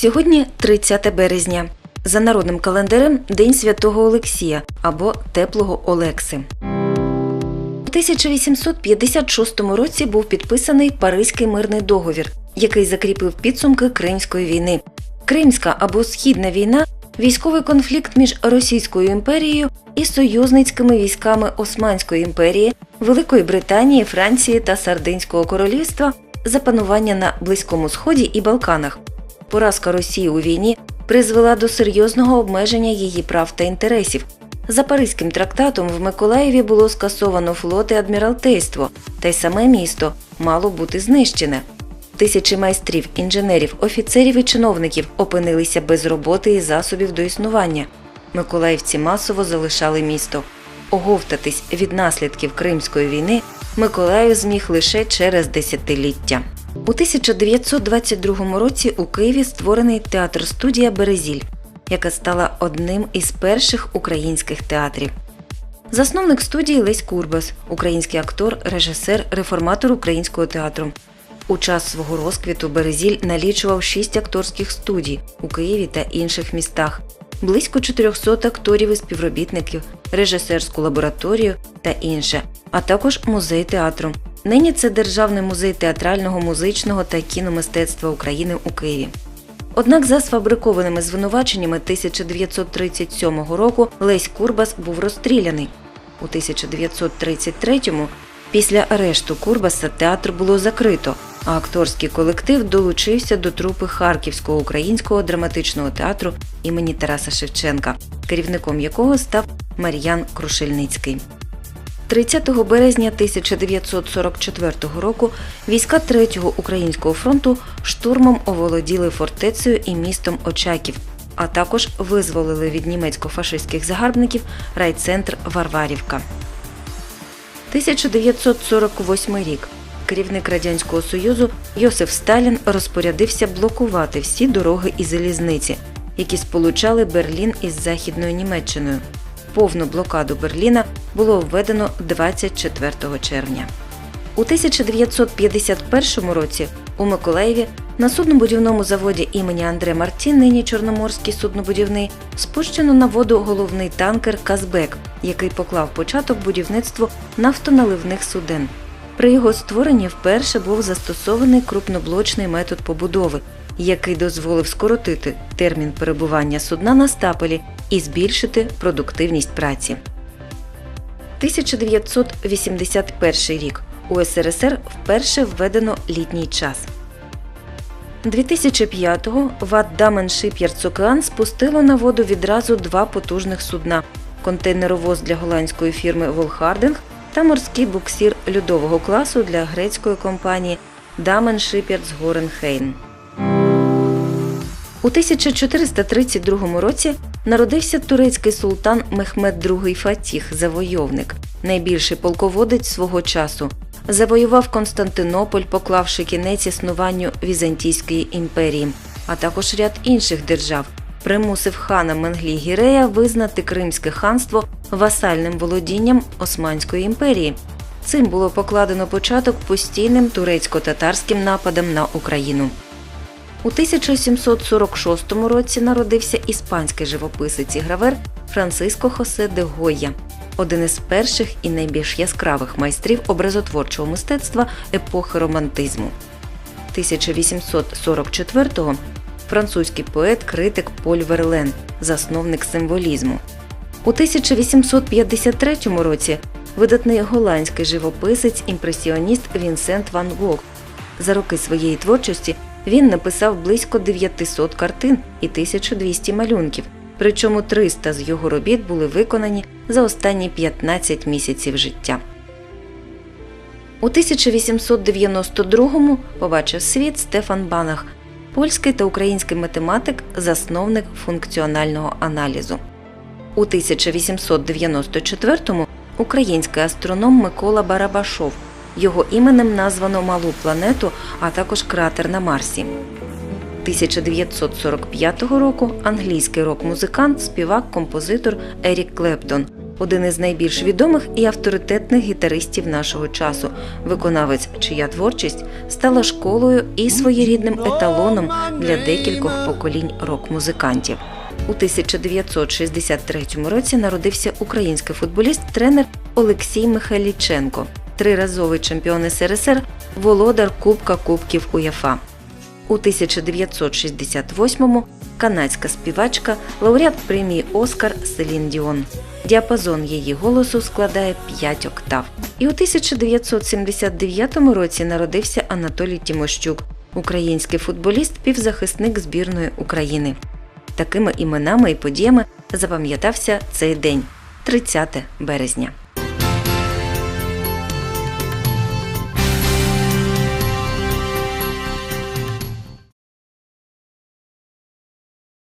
Сьогодні 30 березня. За народним календарем День Святого Олексія або Теплого Олекси. У 1856 році був підписаний Паризький мирний договір, який закріпив підсумки Кримської війни. Кримська або Східна війна військовий конфлікт між Російською імперією і союзницькими військами Османської імперії, Великої Британії, Франції та Сардинського королівства за панування на Близькому Сході і Балканах. Поразка Росії у війні призвела до серйозного обмеження її прав та інтересів. За Паризьким трактатом в Миколаєві було скасовано флот і адміралтейство, та й саме місто мало бути знищене. Тисячі майстрів, інженерів, офіцерів і чиновників опинилися без роботи і засобів до існування. Миколаївці масово залишали місто. Оговтатись від наслідків Кримської війни Миколаїв зміг лише через десятиліття. У 1922 році у Києві створений театр студія Березіль, яка стала одним із перших українських театрів. Засновник студії Лесь Курбас, український актор, режисер, реформатор українського театру. У час свого розквіту Березіль налічував шість акторських студій у Києві та інших містах, близько 400 акторів і співробітників, режисерську лабораторію та інше, а також музей театру. Нині це Державний музей театрального, музичного та кіномистецтва України у Києві. Однак за сфабрикованими звинуваченнями 1937 року Лесь Курбас був розстріляний. У 1933-му після арешту Курбаса театр було закрито, а акторський колектив долучився до трупи Харківського українського драматичного театру імені Тараса Шевченка, керівником якого став Мар'ян Крушельницький. 30 березня 1944 року війська 3-го українського фронту штурмом оволоділи фортецею і містом Очаків, а також визволили від німецько-фашистських загарбників райцентр Варварівка. 1948 рік. Керівник Радянського Союзу Йосиф Сталін розпорядився блокувати всі дороги і залізниці, які сполучали Берлін із Західною Німеччиною. Повну блокаду Берліна було введено 24 червня. У 1951 році у Миколаєві на суднобудівному заводі імені Андре Мартін, нині Чорноморський суднобудівний, спущено на воду головний танкер Казбек, який поклав початок будівництву нафтоналивних суден. При його створенні вперше був застосований крупноблочний метод побудови, який дозволив скоротити термін перебування судна на стапелі і збільшити продуктивність праці. 1981 рік у СРСР вперше введено літній час. 2005-го ВАД Дамен Шип'ярдс Океан спустило на воду відразу два потужних судна контейнеровоз для голландської фірми Волхардинг та морський буксір льодового класу для грецької компанії Дамен Шип'ярдс Горенхейн. У 1432 році народився турецький султан Мехмед II Фатіх, завойовник, найбільший полководець свого часу. Завоював Константинополь, поклавши кінець існуванню Візантійської імперії, а також ряд інших держав. Примусив хана Менглі Гірея визнати Кримське ханство васальним володінням Османської імперії. Цим було покладено початок постійним турецько-татарським нападам на Україну. У 1746 році народився іспанський живописець і гравер Франциско Хосе де Гойя, один із перших і найбільш яскравих майстрів образотворчого мистецтва епохи романтизму. 1844-го французький поет, критик Поль Верлен, засновник символізму. У 1853 році видатний голландський живописець імпресіоніст Вінсент Ван Гог. За роки своєї творчості він написав близько 900 картин і 1200 малюнків, причому 300 з його робіт були виконані за останні 15 місяців життя. У 1892-му побачив світ Стефан Банах, польський та український математик, засновник функціонального аналізу. У 1894-му український астроном Микола Барабашов. Його іменем названо малу планету, а також кратер на Марсі. 1945 року англійський рок-музикант, співак, композитор Ерік Клептон один із найбільш відомих і авторитетних гітаристів нашого часу, виконавець, чия творчість стала школою і своєрідним еталоном для декількох поколінь рок-музикантів. У 1963 році народився український футболіст-тренер Олексій Михайліченко, триразовий чемпіон СРСР, володар Кубка Кубків УЄФА. У 1968-му канадська співачка, лауреат премії Оскар Селін Діон. Діапазон її голосу складає 5 октав. І у 1979 році народився Анатолій Тімощук, український футболіст, півзахисник збірної України. Такими іменами і подіями запам'ятався цей день 30 березня.